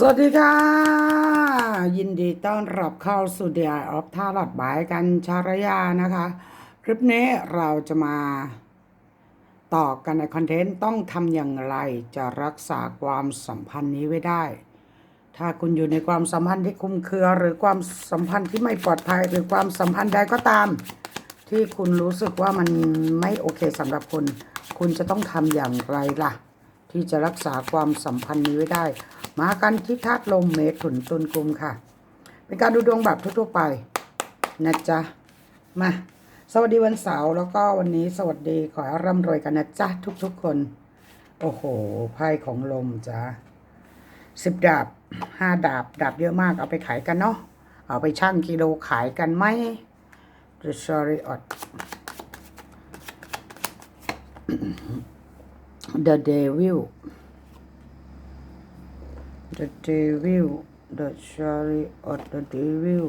สวัสดีค่ะ ยินดีต้อนรับเข้าสู่ d ด y of ท่าหลอดบายกันชารยานะคะ คลิปนี้เราจะมาต่อกันในคอนเทนต์ต้องทำอย่างไรจะรักษาความสัมพันธ์นี้ไว้ได้ ถ้าคุณอยู่ในความสัมพันธ์ที่คลุมเครือ หรือความสัมพันธ์ที่ไม่ปลอดภัย หรือความสัมพันธ์ใดก็ตาม ที่คุณรู้สึกว่ามันไม่โอเคสำหรับคุณ คุณจะต้องทำอย่างไรล่ะ ที่จะรักษาความสัมพันธ์นี้ไว้ได้ มากันที่ธาตุลมเมถุนตุลกุมค่ะ เป็นการดูดวงแบบทั่วๆไปนะจ๊ะ มา สวัสดีวันเสาร์แล้วก็วันนี้สวัสดีขอร่ำรวยกันนะจ๊ะ ทุกๆคน โอ้โหไพ่ของลมจ้ะสิบดาบห้าดาบ ดาบเยอะมากเอาไปขายกันเนาะเอาไปชั่งกิโลขายกันไหม The Chariot The Devil The Devil The Chariot The Devil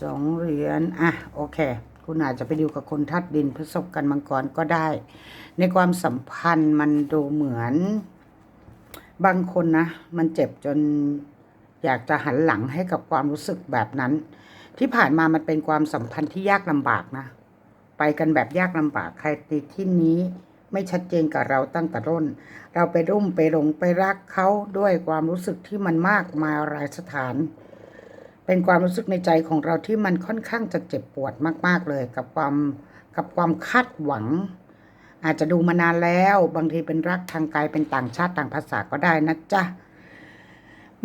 สองเหรียญอะ โอเค คุณอาจจะไปดูกับคนทัดดินพฤษภกันมังกรก็ได้ ในความสัมพันธ์มันดูเหมือน บางคนนะ มันเจ็บจนอยากจะหันหลังให้กับความรู้สึกแบบนั้น ที่ผ่านมามันเป็นความสัมพันธ์ที่ยากลำบากนะ ไปกันแบบยากลำบากใครในที่นี้ ไม่ชัดเจนกับเราตั้งแต่ต้น เราไปรุ่มไปหลงไปรักเขาด้วยความรู้สึกที่มันมากมายหลายสถาน เป็นความรู้สึกในใจของเราที่มันค่อนข้างจะเจ็บปวดมาก ๆ เลย กับความกับความคาดหวัง อาจจะดูมานานแล้ว บางทีเป็นรักทางกายเป็นต่างชาติต่างภาษาก็ได้นะจ๊ะ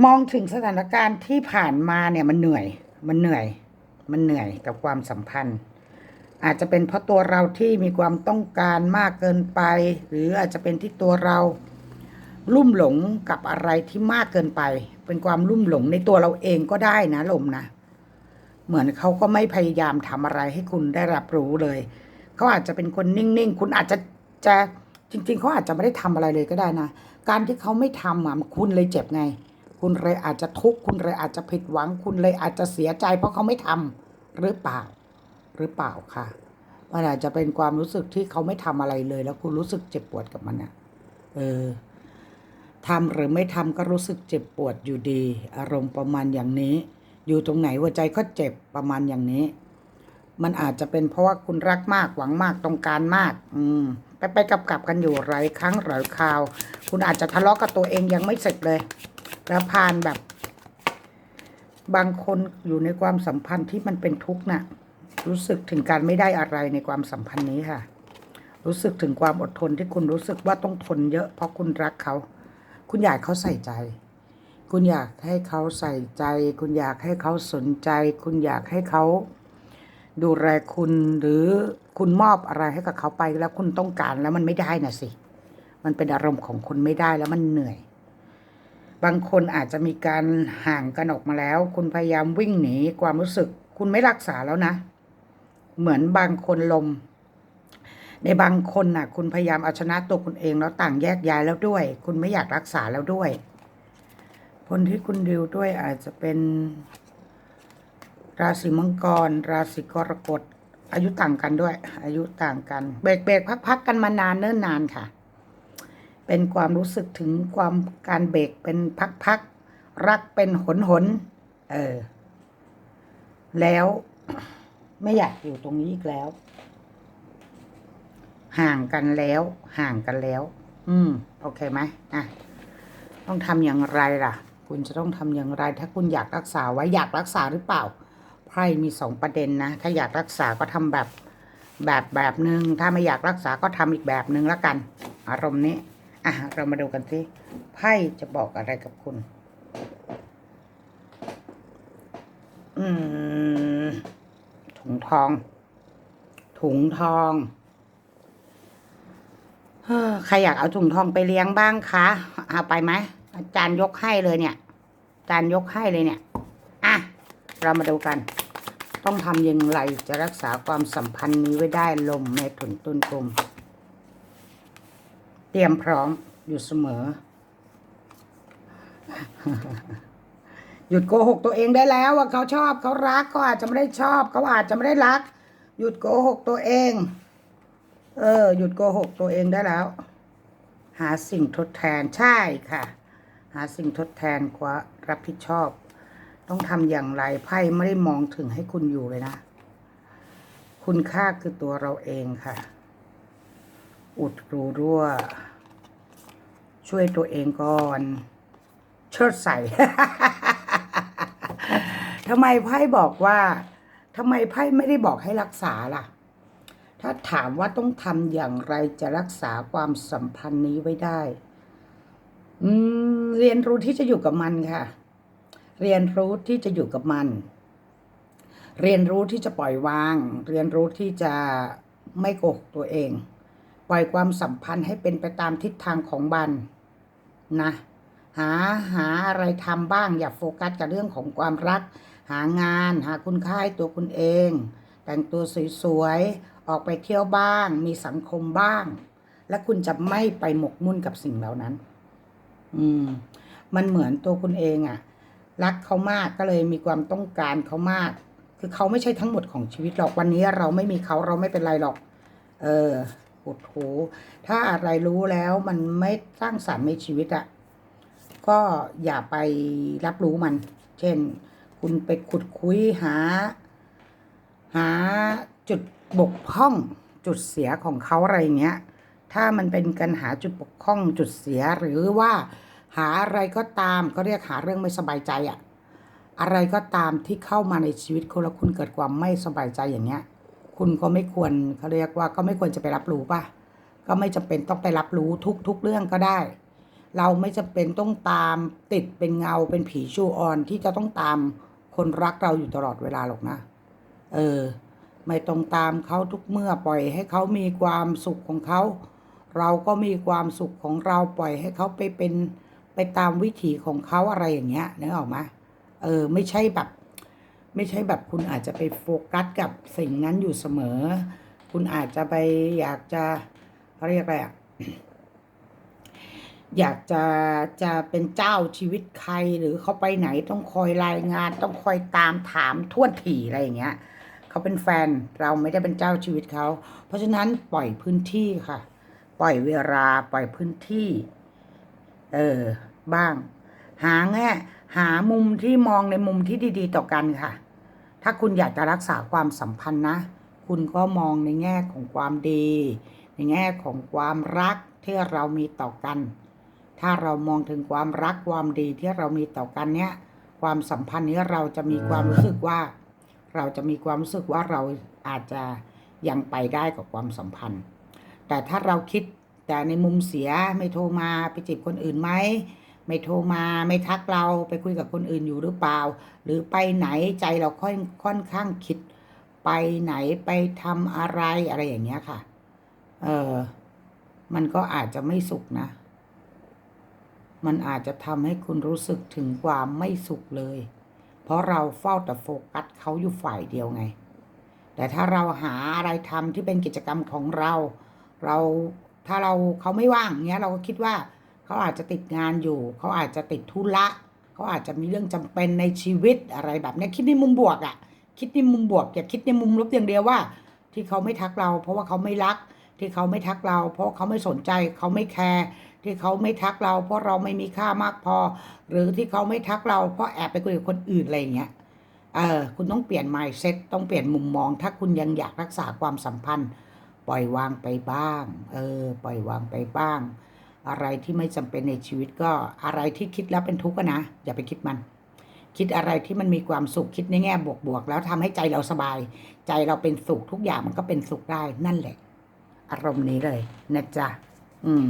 มองถึงสถานการณ์ที่ผ่านมาเนี่ยมันเหนื่อย มันเหนื่อย มันเหนื่อยกับความสัมพันธ์ อาจจะเป็นเพราะตัวเราที่มีความต้องการมากเกินไป หรืออาจจะเป็นที่ตัวเราลุ่มหลงกับอะไรที่มากเกินไป เป็นความลุ่มหลงในตัวเราเองก็ได้นะลมนะ เหมือนเขาก็ไม่พยายามทำอะไรให้คุณได้รับรู้เลย เขาอาจจะเป็นคนนิ่งๆ คุณอาจจะจะจริง ๆ เขาอาจจะไม่ได้ทำอะไรเลยก็ได้นะ การที่เขาไม่ทำอะคุณเลยเจ็บไง คุณเลยอาจจะทุกข์ คุณเลยอาจจะผิดหวัง คุณเลยอาจจะเสียใจ เพราะเขาไม่ทำหรือเปล่า หรือเปล่าค่ะ มันอาจจะเป็นความรู้สึกที่เขาไม่ทำอะไรเลย แล้วคุณรู้สึกเจ็บปวดกับมันอะ เออทำหรือไม่ทำก็รู้สึกเจ็บปวดอยู่ดี อารมณ์ประมาณอย่างนี้ อยู่ตรงไหนหัวใจก็เจ็บประมาณอย่างนี้ มันอาจจะเป็นเพราะว่าคุณรักมากหวังมากต้องการมาก อืมไปไปกับกับกันอยู่หลายครั้งหลายคราว คุณอาจจะทะเลาะกับตัวเองยังไม่เสร็จเลย แล้วผ่านแบบ บางคนอยู่ในความสัมพันธ์ที่มันเป็นทุกข์น่ะ รู้สึกถึงการไม่ได้อะไรในความสัมพันธ์นี้ค่ะ รู้สึกถึงความอดทนที่คุณรู้สึกว่าต้องทนเยอะเพราะคุณรักเขา คุณอยากเขาใส่ใจ คุณอยากให้เขาใส่ใจ คุณอยากให้เขาสนใจ คุณอยากให้เขาดูแลคุณหรือคุณมอบอะไรให้กับเขาไปแล้วคุณต้องการแล้วมันไม่ได้น่ะสิ มันเป็นอารมณ์ของคุณไม่ได้แล้วมันเหนื่อย บางคนอาจจะมีการห่างกันออกมาแล้ว คุณพยายามวิ่งหนีความรู้สึก คุณไม่รักษาแล้วนะ เหมือนบางคนลม ในบางคนน่ะ คุณพยายามเอาชนะตัวคุณเองแล้วต่างแยกย้ายแล้วด้วย คุณไม่อยากรักษาแล้วด้วย คนที่คุณดิวด้วยอาจจะเป็น ราศีมังกร ราศีกรกฎอายุต่างกันด้วย อายุต่างกันเบรกเบรกพักพักกันมานานเนิ่นนานค่ะ เป็นความรู้สึกถึงความการเบรกเป็นพักพักรักเป็นหนหนเออ แล้ว ไม่อยากอยู่ตรงนี้อีกแล้ว ห่างกันแล้ว ห่างกันแล้ว อืม โอเคไหมอะ ต้องทำอย่างไรล่ะ คุณจะต้องทำอย่างไร ถ้าคุณอยากรักษาไว้อยากรักษาหรือเปล่าไพ่มีสองประเด็นนะ ถ้าอยากรักษาก็ทำแบบแบบแบบหนึ่งถ้าไม่อยากรักษาก็ทำอีกแบบหนึ่งแล้วกัน อารมณ์นี้อะเรามาดูกันสิไพ่จะบอกอะไรกับคุณ อืม ถุงทอง ถุงทองใครอยากเอาถุงทองไปเลี้ยงบ้างคะเอาไปไหมอาจารย์ยกให้เลยเนี่ยอาจารย์ยกให้เลยเนี่ยอะเรามาดูกัน ต้องทำยังไงจะรักษาความสัมพันธ์นี้ไว้ได้ลมในถุนต้นกลมเตรียมพร้อมอยู่เสมอ หยุดโกหกตัวเองได้แล้วว่าเขาชอบเขารักเขาอาจจะไม่ได้ชอบเขาอาจจะไม่ได้รัก หยุดโกหกตัวเอง เออ หยุดโกหกตัวเองได้แล้ว หาสิ่งทดแทนใช่ค่ะ หาสิ่งทดแทนความรับผิดชอบ ต้องทำอย่างไรไพ่ไม่ได้มองถึงให้คุณอยู่เลยนะ คุณค่าคือตัวเราเองค่ะ อุดรูรั่ว ช่วยตัวเองก่อน เชิดใส่ ทำไมไพ่บอกว่าทำไมไพ่ไม่ได้บอกให้รักษาล่ะ ถ้าถามว่าต้องทำอย่างไรจะรักษาความสัมพันธ์นี้ไว้ได้ อืม เรียนรู้ที่จะอยู่กับมันค่ะ เรียนรู้ที่จะอยู่กับมัน เรียนรู้ที่จะปล่อยวาง เรียนรู้ที่จะไม่โกหกตัวเอง ปล่อยความสัมพันธ์ให้เป็นไปตามทิศทางของบันนะหาหาอะไรทำบ้างอย่าโฟกัสกับเรื่องของความรัก หางาน หาคุณค่าให้ตัวคุณเอง แต่งตัวสวยๆ ออกไปเที่ยวบ้าง มีสังคมบ้าง และคุณจะไม่ไปหมกมุ่นกับสิ่งเหล่านั้น อืม มันเหมือนตัวคุณเองอะรักเขามากก็เลยมีความต้องการเขามาก คือเขาไม่ใช่ทั้งหมดของชีวิตหรอกวันนี้เราไม่มีเขาเราไม่เป็นไรหรอก เออปวดหูถ้าอะไรรู้แล้วมันไม่สร้างสรรค์ในชีวิตอะก็อย่าไปรับรู้มัน เช่น คุณไปขุดคุยหา หาจุดบกพร่องจุดเสียของเขาอะไรเงี้ย ถ้ามันเป็นการหาจุดบกพร่องจุดเสียหรือว่าหาอะไรก็ตามก็เรียกหาเรื่องไม่สบายใจอะอะไรก็ตามที่เข้ามาในชีวิตคุณแล้วคุณเกิดความไม่สบายใจอย่างเงี้ย คุณก็ไม่ควรเขาเรียกว่าก็ไม่ควรจะไปรับรู้ป่ะก็ไม่จำเป็นต้องไปรับรู้ทุกทุกเรื่องก็ได้ เราไม่จำเป็นต้องตามติดเป็นเงาเป็นผีชูออนที่จะต้องตาม คนรักเราอยู่ตลอดเวลาหรอกนะ เออ ไม่ต้องตามเขาทุกเมื่อปล่อยให้เขามีความสุขของเขา เราก็มีความสุขของเราปล่อยให้เขาไปเป็นไปตามวิถีของเขาอะไรอย่างเงี้ยนึกออกไหมเออ ไม่ใช่แบบ ไม่ใช่แบบคุณอาจจะไปโฟกัสกับสิ่งนั้นอยู่เสมอ คุณอาจจะไปอยากจะเขาเรียกอะไรอะ อยากจะจะเป็นเจ้าชีวิตใครหรือเขาไปไหนต้องคอยรายงาน ต้องคอยตามถามท่วนถี่อะไรอย่างเงี้ยเขาเป็นแฟนเราไม่ได้เป็นเจ้าชีวิตเขา เพราะฉะนั้นปล่อยพื้นที่ค่ะ ปล่อยเวลาปล่อยพื้นที่ เออบ้าง หาแง่หามุมที่มองในมุมที่ดี ๆ ต่อกันค่ะ ถ้าคุณอยากจะรักษาความสัมพันธ์นะ คุณก็มองในแง่ของความดี ในแง่ของความรักที่เรามีต่อกัน ถ้าเรามองถึงความรักความดีที่เรามีต่อกันเนี่ยความสัมพันธ์นี้เราจะมีความรู้สึกว่า เราจะมีความรู้สึกว่าเราอาจจะยังไปได้กับความสัมพันธ์ แต่ถ้าเราคิดแต่ในมุมเสียไม่โทรมาไปจีบคนอื่นไหมไม่โทรมาไม่ทักเราไปคุยกับคนอื่นอยู่หรือเปล่า หรือไปไหนใจเราค่อยค่อนข้างคิด ไปไหนไปทำอะไรอะไรอย่างเงี้ยค่ะ เออมันก็อาจจะไม่สุขนะ มันอาจจะทำให้คุณรู้สึกถึงความไม่สุขเลย เพราะเราเฝ้าแต่โฟกัสเขาอยู่ฝ่ายเดียวไง แต่ถ้าเราหาอะไรทำที่เป็นกิจกรรมของเรา เราถ้าเราเขาไม่ว่างเงี้ยเราก็คิดว่าเขาอาจจะติดงานอยู่ เขาอาจจะติดธุระเขาอาจจะมีเรื่องจำเป็นในชีวิตอะไรแบบนี้คิดในมุมบวกอะ่ะ คิดในมุมบวกอย่าคิดในมุมลบอย่างเดียวว่า ที่เขาไม่ทักเรา เพราะว่าเขาไม่รัก ที่เขาไม่ทักเรา เพราะเขาไม่สนใจ เขาไม่แคร์ ที่เขาไม่ทักเรา เพราะเราไม่มีค่ามากพอ หรือที่เขาไม่ทักเราเพราะแอบไปคุยกับคนอื่นอะไรอย่างเงี้ยเออคุณต้องเปลี่ยน mindset ต้องเปลี่ยนมุมมอง ถ้าคุณยังอยากรักษาความสัมพันธ์ ปล่อยวางไปบ้าง เออ ปล่อยวางไปบ้าง อะไรที่ไม่จำเป็นในชีวิตก็อะไรที่คิดแล้วเป็นทุกข์นะ อย่าไปคิดมัน คิดอะไรที่มันมีความสุขคิดในแง่บวกๆแล้วทำให้ใจเราสบาย ใจเราเป็นสุขทุกอย่างมันก็เป็นสุขได้นั่นแหละ อารมณ์นี้เลยนะจ๊ะอืม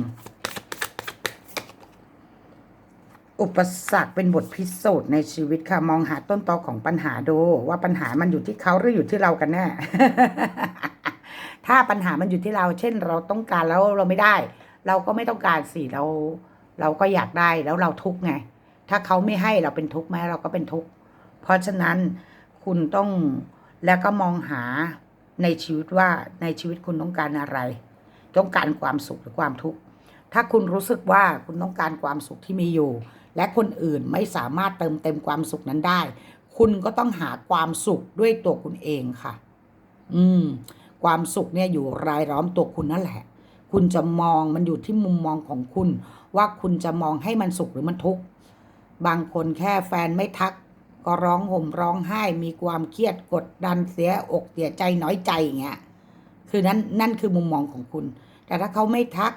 อุปสรรคเป็นบทพิสูจน์ในชีวิตค่ะ มองหาต้นตอของปัญหาดู ว่าปัญหามันอยู่ที่เขาหรืออยู่ที่เรากันแน่ ถ้าปัญหามันอยู่ที่เรา เช่น เราต้องการแล้วเราไม่ได้ เราก็ไม่ต้องการสิเรา เราก็อยากได้แล้วเราทุกข์ไง ถ้าเขาไม่ให้เราเป็นทุกข์ไหมเราก็เป็นทุกข์เพราะฉะนั้นคุณต้องแล้วก็มองหาในชีวิตว่าในชีวิตคุณต้องการอะไร ต้องการความสุขหรือความทุกข์ถ้าคุณรู้สึกว่าคุณต้องการความสุขที่มีอยู่ และคนอื่นไม่สามารถเติมเต็มความสุขนั้นได้ คุณก็ต้องหาความสุขด้วยตัวคุณเองค่ะ อืม ความสุขเนี่ยอยู่รายล้อมตัวคุณนั่นแหละ คุณจะมองมันอยู่ที่มุมมองของคุณ ว่าคุณจะมองให้มันสุขหรือมันทุกข์บางคนแค่แฟนไม่ทัก ก็ร้องห่มร้องไห้มีความเครียดกดดันเสียอกเสียใจน้อยใจอย่างเงี้ยคือนั้นนั่นคือมุมมองของคุณ แต่ถ้าเขาไม่ทัก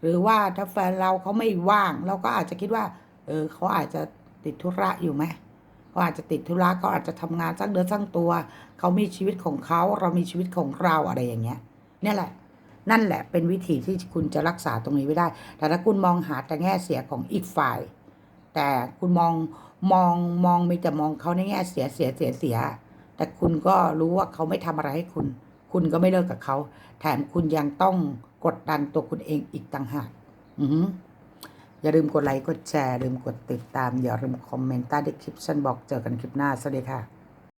หรือว่าถ้าแฟนเราเขาไม่ว่าง เราก็อาจจะคิดว่า เออเขาอาจจะติดธุระอยู่ไหมเขาอาจจะติดธุระเขาอาจจะทำงานสร้างเดือสร้างตัว เขามีชีวิตของเขาเรามีชีวิตของเราอะไรอย่างเงี้ยนี่แหละ นั่นแหละเป็นวิธีที่คุณจะรักษาตรงนี้ไว้ได้ แต่ถ้าคุณมองหาแต่แง่เสียของอีกฝ่าย แต่คุณมองมองมองมีแต่มองเขาในแง่เสียเสียเสียเสีย แต่คุณก็รู้ว่าเขาไม่ทำอะไรให้คุณ คุณก็ไม่เลิกกับเขา แถมคุณยังต้องกดดันตัวคุณเองอีกต่างหาก อือ อย่าลืมกดไลค์ กดแชร์ ลืมกดติดตาม อย่าลืมคอมเมนต์ใต้ดีคลิปฉันบอกเจอกันคลิปหน้า สวัสดีค่ะ